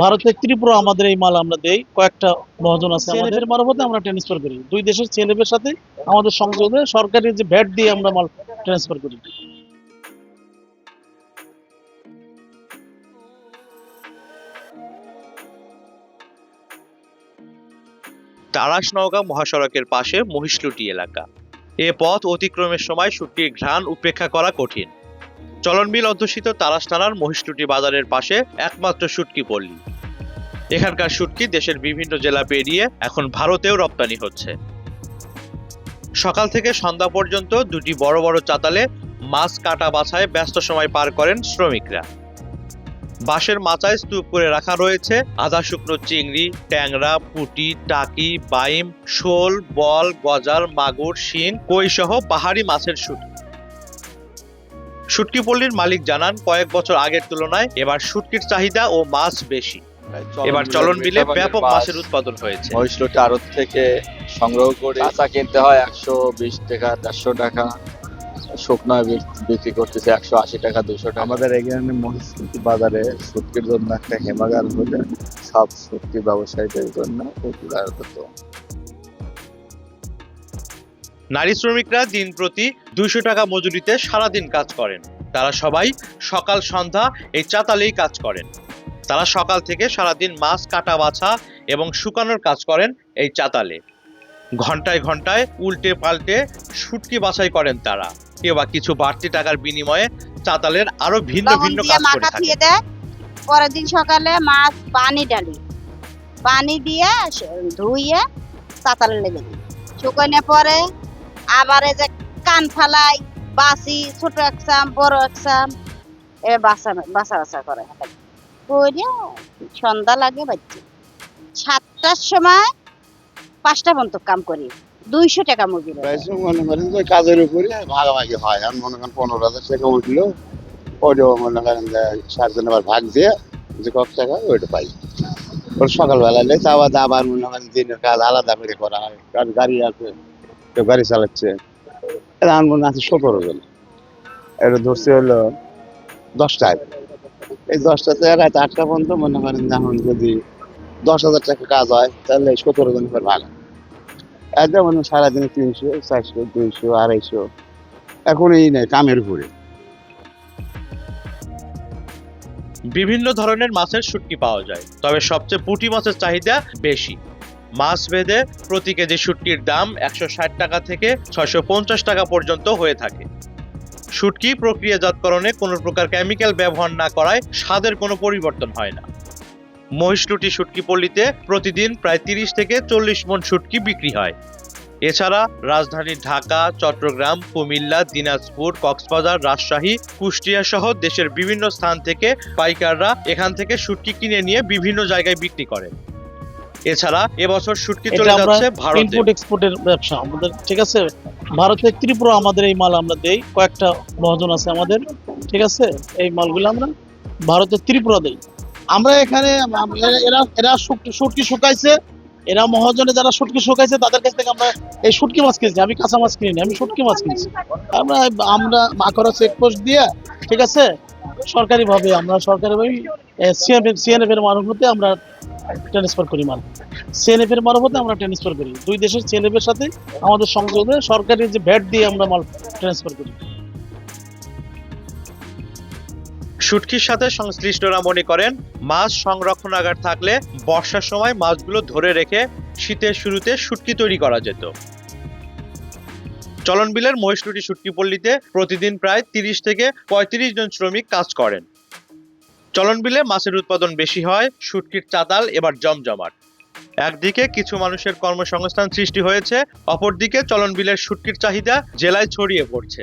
ভারতে ত্রিপুরা আমাদের এই মাল আমরা দেই। কয়েকটা মহাজন আছে আমাদের। মারফতে আমরা ট্রান্সফার করি। দুই দেশের সিএনএফের সাথে আমাদের সংযোগে সরকারি যে ভ্যাট দিয়ে আমরা মাল ট্রান্সফার করি। তারাস নওগাঁ মহাসড়কের পাশে মহিষলুটি এলাকা। এ পথ অতিক্রমের সময় শুটকির ঘ্রাণ উপেক্ষা করা কঠিন। চলনবিল অধ্যুষিত তারাস থানার মহিষলুটি বাজারের পাশে একমাত্র শুটকি পল্লী। এখানকার শুটকি দেশের বিভিন্ন জেলা পেরিয়ে এখন ভারতেও রপ্তানি হচ্ছে। সকাল থেকে সন্ধ্যা পর্যন্ত দুটি বড় বড় চাতালে মাছ কাটা বাছায় ব্যস্ত সময় পার করেন শ্রমিকরা। বাঁশের মাচায় স্তূপ করে রাখা রয়েছে আধা শুকনো চিংড়ি, ট্যাংরা, পুটি, টাকি, বাইম, শোল, বল, গজার, মাগুর, শিং কই সহ পাহাড়ি মাছের শুটকি শুটকি পল্লীর মালিক জানান কয়েক বছর আগের তুলনায় এবার শুটকির চাহিদা ও মাছ বেশি। এবার চলন বিলে ব্যাপক মাছের উৎপাদন হয়েছে। মহিষলটি আড়ত থেকে সংগ্রহ করে। কাঁচা কিনতে হয় একশো বিশ টাকা চারশো টাকা। শুকনো বিক- বিক্রি করতেছে একশো আশি টাকা দুশো টাকা। আমাদের এখানে মহিষকুটি বাজারে সুটকির জন্য একটা হেমাগার হলে সব সুটকি ব্যবসায়ীদের জন্য উপকার হতো। নারী শ্রমিকরা দিন প্রতি দুইশো টাকা মজুরিতে সারাদিন কাজ করেন। তারা সবাই সকাল সন্ধ্যা এই চাতালেই কাজ করেন। তারা সকাল থেকে সারাদিন মাছ কাটা বাছা এবং শুকানোর কাজ করেন এই চাতালে। ঘন্টায় ঘন্টায় উল্টে পাল্টে শুটকি বাছাই করেন তারা। কেউ বা কিছু বাড়তি টাকার বিনিময়ে চাতালের আরও ভিন্ন ভিন্ন কাজ করে থাকে। পরের দিন সকালে মাছ পানি ডালি পানি দিয়ে ধুইয়ে চাতালে লেগে দিই শুকানো পরে আবার এই যে কান ফালাই বাসি ছোট একসাম, বড় একসাম, এ বাসা বাসা বাসা করে। করে সন্ধ্যা লাগে বাচ্চা সাতটার সময় পাঁচটা পর্যন্ত কাম করি। দুইশো টাকা মজুরি। মনে করেন যে কাজের উপরে ভাগাভাগি হয়। আর মনে করেন পনেরো হাজার টাকা উঠল। ওইটাও মনে করেন যে সাতজন আবার ভাগ দিয়ে যে কত টাকা, ওইটা পাই। ওর সকালবেলা লেগে আবার আবার মনে করেন দিনের কাজ আলাদা করে করা হয়। কার গাড়ি আছে। কেউ গাড়ি চালাচ্ছে। এটা আমার মনে আছে সতেরো জন। এটা ধরছে হলো দশটায়। এই দশটাতে রাত আটটা পর্যন্ত মনে করেন যেমন যদি দশ হাজার টাকা কাজ হয়, তাহলে সতেরো জন করে ভাগ। আর যেমন সারাদিনে তিনশো, চারশো, দুইশো, আড়াইশো এখন এই নেই কামের উপরে। বিভিন্ন ধরনের মাছের শুটকি পাওয়া যায়, তবে সবচেয়ে পুঁটি মাছের চাহিদা বেশি। মাছ ভেদে প্রতি কেজি শুটকির দাম একশো ষাট টাকা থেকে ছয়শো পঞ্চাশ টাকা পর্যন্ত হয়ে থাকে। শুটকি প্রক্রিয়াজাতকরণে কোনো প্রকার কেমিক্যাল ব্যবহার না করায় স্বাদের কোনো পরিবর্তন হয় না। মহিষলুটি শুটকি পল্লীতে প্রতিদিন প্রায় তিরিশ থেকে চল্লিশ মন শুটকি বিক্রি হয়। এছাড়া রাজধানী ঢাকা, চট্টগ্রাম, কুমিল্লা, দিনাজপুর, কক্সবাজার, রাজশাহী, কুষ্টিয়া সহ দেশের বিভিন্ন স্থান থেকে পাইকাররা এখান থেকে শুটকি কিনে নিয়ে বিভিন্ন জায়গায় বিক্রি করেন এছাড়া এবছর শুটকি চলে যাচ্ছে ভারতে। ইনপুট এক্সপোর্টের ব্যবসা। আমাদের ঠিক আছে? ভারতে ত্রিপুরা আমাদের এই মাল আমরা দেই কয়েকটা মহাজন আছে আমাদের ঠিক আছে? এই মালগুলো আমরা ভারতের ত্রিপুরা দেই। আমরা এখানে এরা- এরা শুটকি শুকাইছে। এরা মহাজনে যারা শুটকি শুকাইছে তাদের কাছ থেকে আমরা এই শুটকি মাছ কিনছি। আমি কাঁচা মাছ কিনি আমি শুটকি মাছ কিনছি। আমরা আমরা মাকড়া চেকপোস্ট দিয়ে ঠিক আছে? সরকারি ভাবে আমরা সরকারি ভাবে সিএনএফ সিএনএফ এর মারফতে আমরা ট্রান্সফার করি মাল সিএনএফ এর মারফতে আমরা ট্রান্সফার করি। দুই দেশের সিএনএফ এর সাথে আমাদের সংযোগে সরকারি যে ভ্যাট দিয়ে আমরা মাল ট্রান্সফার করি। শুটকির সাথে সংশ্লিষ্টরা মনে করেন, মাছ সংরক্ষণাগার থাকলে বর্ষার সময় মাছগুলো ধরে রেখে শীতের শুরুতে শুটকি তৈরি করা যেত। চলনবিলের মহিষলুটি শুটকি পল্লীতে প্রতিদিন প্রায় তিরিশ থেকে পঁয়ত্রিশ জন শ্রমিক কাজ করেন। চলনবিলে মাছের উৎপাদন বেশি হয়, শুটকির চাতাল এবার জমজমাট। একদিকে কিছু মানুষের কর্মসংস্থান সৃষ্টি হয়েছে, অপরদিকে চলন বিলের শুটকির চাহিদা জেলায় ছড়িয়ে পড়ছে।